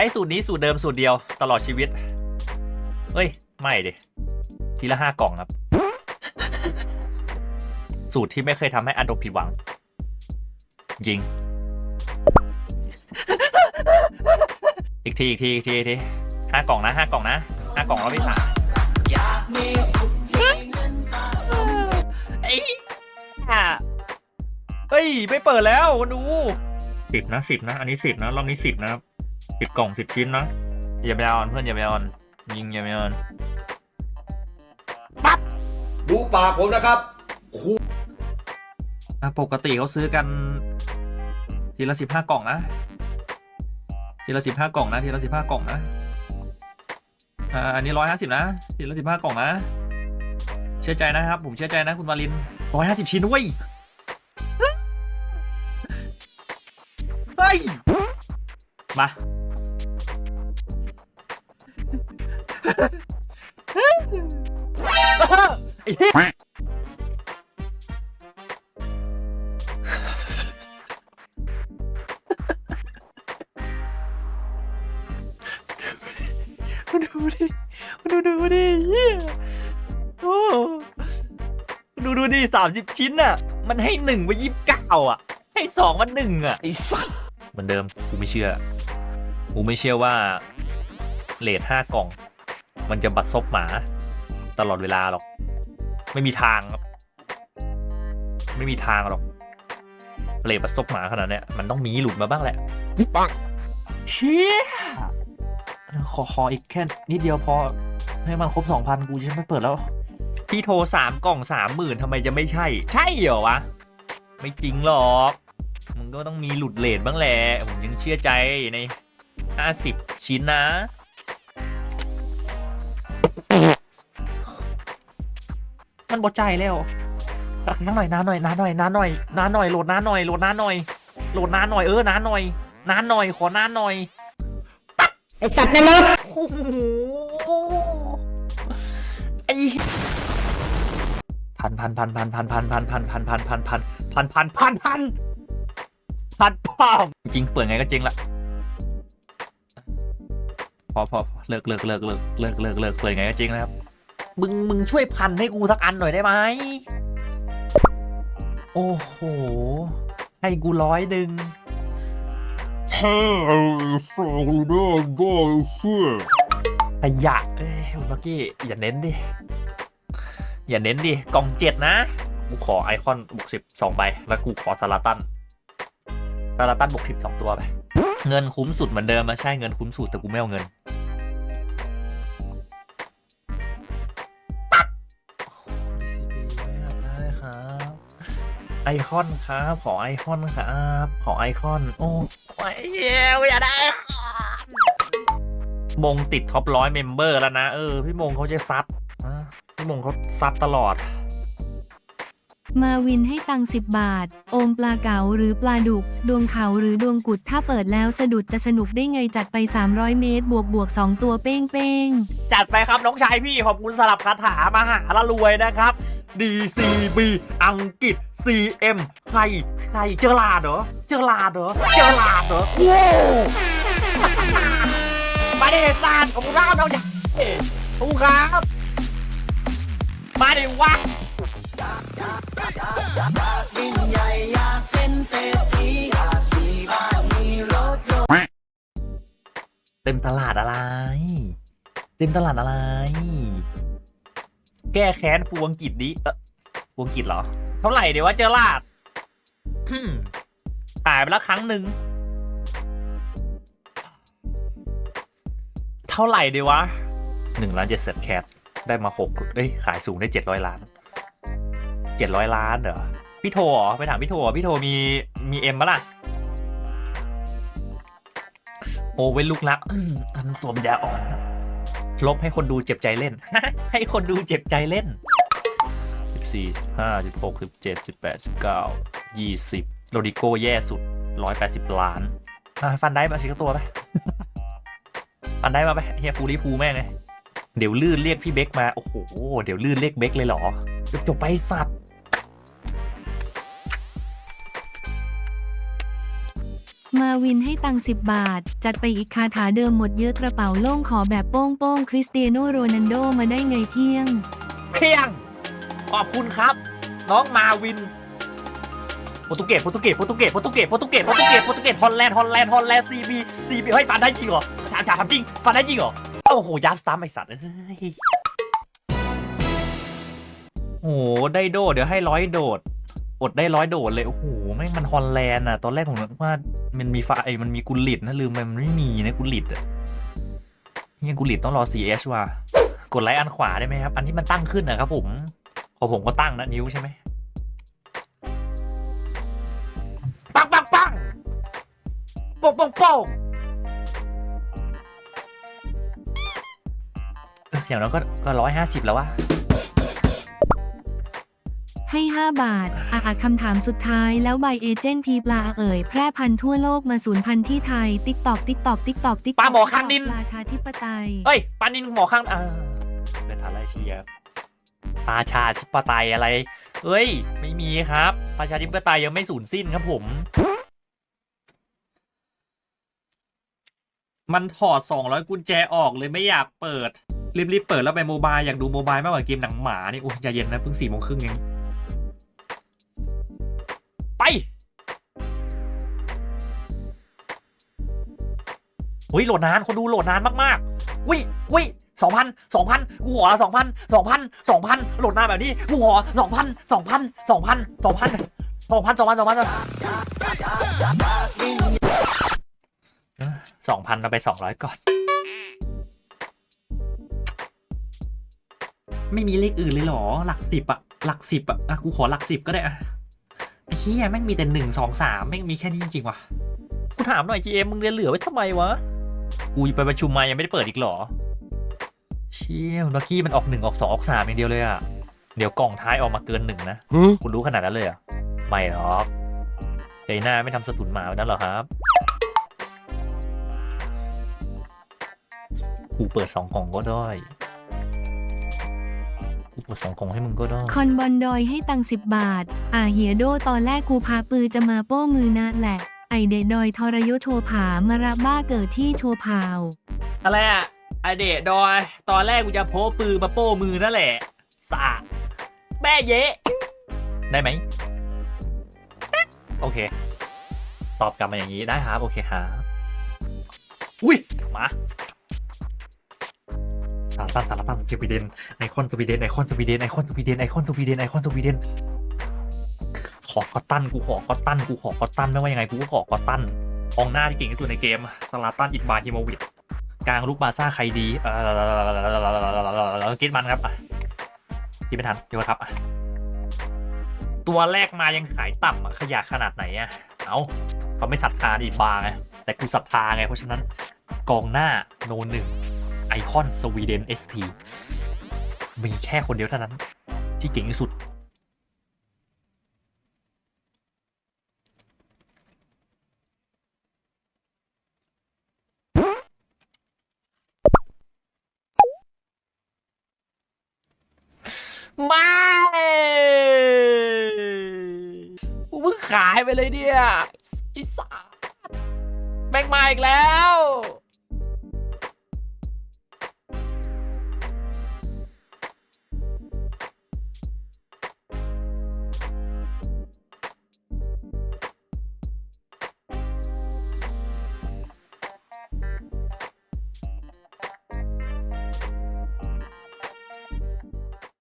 ช้สูตรนี้สูตรเดิมสูตรเดียวตลอดชีวิตเฮ้ย ไม่ดิ ทีละห้ากล่องครับ สูตรที่ไม่เคยทำให้อันโดผิดหวัง ยิง อีกที อีกที อีกทีอีกทีห้ากล่องนะห้ากล่องนะห้ากล่องแล้วพี่สามไอ้ห่าเฮ้ย ไม่เปิดแล้วดูสิบนะสิบนะ อันนี้สิบนะ รอบนี้สิบนะครับ สิบกล่องสิบชิ้นนะอย่าไปเอาเพื่อนอย่าไปเอายิงอย่าไปเอาดูปากผมนะครับอะปกติเขาซื้อกัน ทีละสิบห้ากล่องนะ ทีละสิบห้ากล่องนะ ทีละสิบห้ากล่องนะอ่าอันนี้ร้อยห้าสิบนะทีละสิบห้ากล่องนะ เชื่อใจนะครับ ผมเชื่อใจนะคุณวาลินร้อยห้าสิบชิ้นเว้ยเฮ้ยมา ไอ้เหี้ยมาดูดิมาดูดูดิเฮียโอ้ดูดูดิสามสิบชิ้นอะ มันให้หนึ่งไปยี่สิบเก้าอะ ให้สองมันหนึ่งอะ ไอ้สัสเหมือนเดิม กูไม่เชื่อ กูไม่เชื่อว่าเลทห้ากล่อง มันจะบัดซบหมา ตลอดเวลาหรอก ไม่มีทางครับ ไม่มีทางหรอกเลทบัดซบหมาขนาดเนี้ยมันต้องมีหลุดมาบ้างแหละปังเชี่ยขอขออีกแค่นิดเดียวพอ ให้มันครบสองพันกูจะไม่เปิดแล้ว พี่โทรสามกล่องสามหมื่นทำไมจะไม่ใช่ ใช่เหรอวะ ไม่จริงหรอกมึงก็ต้องมีหลุดเลทบ้างแหละ ผมยังเชื่อใจในห้าสิบชิ้นนะ มันบดใจแล้วน้าหน่อยน้าหน่อยน้าหน่อยน้าหน่อยน้าหน่อยโหลดน้าหน่อยโหลดน้าหน่อยโหลดน้าหน่อยเออน้าหน่อยน้าหน่อยขอน้าหน่อยไอสัตว์นรกโอ้โหไอ้พันพันพันพันพันพันพันพันพันพันพันพันพันพันพันพันพันพ่อจริงเปิดไงก็จริงละพอพอพอเลิกเลิกเลิกเลิกเลิกเลิกเลิกเปิดไงก็จริงนะครับ มึงมึงช่วยพันให้กูสักอันหน่อยได้ไหม โอ้โห ให้กูร้อยหนึ่งขยะเอ้ยลักกี้ อย่าเน้นดิ อย่าเน้นดิ กล่องเจ็ดนะ กูขอไอคอนบวกสิบสองใบ แล้วกูขอซาลาตันซาลาตันบวกสิบสองตัวไป เงินคุ้มสุดเหมือนเดิมมาใช่เงินคุ้มสุดแต่กูไม่เอาเงิน ไอคอนครับ ขอไอคอนครับ ขอไอคอน โอ้ยเหี้ยอย่าได้ไอคอนมงติดท็อปร้อยเมมเบอร์แล้วนะ เออ พี่มงเขาจะซัดอะพี่มงเขาซัดตลอด มาวินให้ตังสิบบาท โอมปลาเก๋าหรือปลาดุก ดวงเขาหรือดวงกุด ถ้าเปิดแล้วสะดุดจะสนุกได้ไงจัดไป 300 เมตร บวกบวกสองตัวเป้งเป้งจัดไปครับน้องชายพี่ขอบคุณสลับคาถามหาละรวยนะครับ DCB อังกฤษ CM ใครใครเจอลาดเหรอ เจอลาดเหรอ เจอลาดเหรอโว้วมาดิซานขอบคุณครับน้องชายขอบคุณครับ มาดิวะเต็มตลาดอะไร เต็มตลาดอะไร แก้แค้นฟูอังกฤษดิเออฟูอังกฤษเหรอ เท่าไหร่เดี๋ยวว่าเจอลาดอืมขายไปแล้วครั้งหนึ่ง เท่าไหร่เดียววะหนึ่งล้านเจ็ดแสนแคทได้มาหกเอ้ยขายสูงได้เจ็ดร้อยล้านเจ็ดร้อยล้านเหรอ พี่โทเหรอไปถามพี่โทเหรอพี่โทมีมีเอ็มปะล่ะโอเว้นลูกรักอืมอันตัวมันยาอ่อน ลบให้คนดูเจ็บใจเล่น ให้คนดูเจ็บใจเล่น สิบสี่ห้าสิบหกสิบเจ็ดสิบแปดสิบเก้ายี่สิบโรดิโก้แย่สุดร้อยแปดสิบล้านอะฟันได้มาสิกตัวไปฟันได้มาไปเฮียฟูรีฟูแม่งเลยเดี๋ยวลื่นเรียกพี่เบคมา โอ้โห เดี๋ยวลื่นเรียกเบคเลยเหรอจบไปสัตว์มมาวินให้ตังค์สิบบาท จัดไปอีกคาถาเดิมหมดเยอะกระเป๋าโล่งขอแบบโป้งโป้งคริสเตียโนโรนันโดมาได้ไงเที่ยงเพียง ขอบคุณครับ น้องมาวินโปรตุเกสโปรตุเกสโปรตุเกสโปรตุเกสโปรตุเกสโปรตุเกสโปรตุเกสฮอลแลนด์ฮอลแลนด์ฮอลแลนด์ซีบีซีบีเฮ้ยฟันได้จริงเหรอถามถามถามจริงฟันได้จริงเหรอโอ้โหยับสตาร์ไอสัตว์โอ้โหได้โดดเดี๋ยวให้ร้อยโดดอดได้ร้อยโดดเลย โอ้โหแม่งมันฮอลแลนด์อะ ตอนแรกผมนึกว่ามันมีไอ้มันมีกุลิตนะลืมไปมันไม่มีนะกุลิตอะยังกุลิตต้องรอ 4H ว่ะกดไลค์อันขวาได้ไหมครับ อันที่มันตั้งขึ้นนะครับผม ของผมก็ตั้งนะนิ้วใช่ไหมปังปังปังโป่งโป่งโป่งเอออย่างน้อยก็ก็ร้อยห้าสิบแล้ววะให้ 5 บาทอะอะคำถามสุดท้ายแล้วใบเอเจนต์พีปลาเอ่ย แพร่พันธุ์ทั่วโลกมาสูญพันธุ์ที่ไทย ติ๊กตอกติ๊กตอกติ๊กตอกติ๊กปลาหมอข้างดินปลาชาธิปไตยเฮ้ยปานินหมอข้างอ่าเป็นทาราเชีย ปาชาธิปไตยอะไรเฮ้ย ไม่มีครับ ประชาธิปไตยยังไม่สูญสิ้นครับผม มันถอด 200 กุญแจออกเลยไม่อยากเปิด รีบๆเปิดแล้วไปโมบายอยากดูโมบายมากกว่าเกมหนังหมานี่โอ้ยใจเย็นนะเพิ่งสี่โมงครึ่งเองไปเฮ้ยโหลดนานคนดูโหลดนานมากๆวิวิ สองพันสองพันกูขอละสองพันสองพันสองพันโหลดหน้าแบบนี้กูขอสองพันสองพันสองพันสองพันสองพันสองพันสองพันสองพันเราไปสองร้อยก่อน ไม่มีเลขอื่นเลยเหรอ หลักสิบอะหลักสิบอะอะกูขอหลักสิบก็ได้อะไอ้เฮียแม่งมีแต่หนึ่งสองสามแม่งมีแค่นี้จริงวะกูถามหน่อย GM มึงเรียนเหลือไว้ทำไมวะ กูไปประชุมมายังไม่ได้เปิดอีกเหรอ ชี่ยวลักกี้มันออกหนึ่งออกสองออกสามอย่างเดียวเลยอะเดี๋ยวกล่องท้ายออกมาเกินหนึ่งนะ คุณรู้ขนาดนั้นเลยเหรอะไม่หรอกใจหน้าไม่ทำสตุนหมาแบบนั้นหรอครับกูเปิดสองกล่องก็ได้กูเปิดสองกล่องให้มึงก็ได้คอนบอลดอยให้ตังค์สิบบาท อ่าเฮียโดตอนแรกกูพาปือจะมาโป้มือนะแหละ ไอเดดดอยทรยศโชว์ผามาระบ้าเกิดที่โชว์พาว อะไรอะ ไอเดะดอย ตอนแรกกูจะโพสปืนมาโป้มือนั่นแหละสะแม่เยะ ได้ไหม โอเค ตอบกลับมาอย่างนี้ได้ครับ โอเคครับ อุ้ย มาสารตันสารตันสวีเดนไอคอนสวีเดนไอคอนสวีเดนไอคอนสวีเดนไอคอนสวีเดนไอคอนสวีเดนขอกอตันกูขอกอตันกูขอกอตันไม่ว่ายังไงกูก็ขอกอตตันกองหน้าที่เก่งที่สุดในเกมสลาตันอิกบาฮิโมวิช กลางลูกบาซ่าใครดีเออกิดมันครับอะกินไม่ทันโยนครับ ตัวแรกมายังขายต่ำขยะขนาดไหนอะเอาเขาไม่ศรัทธาดิบาไงแต่กูศรัทธาไงเพราะฉะนั้นกองหน้าโนหนึ่งไอคอนสวีเดนเอสทีมีแค่คนเดียวเท่านั้นที่เก่งที่สุด ไม่กูเพิ่งขายไปเลยเนี่ยไอ้สัสแม่งมาอีกแล้ว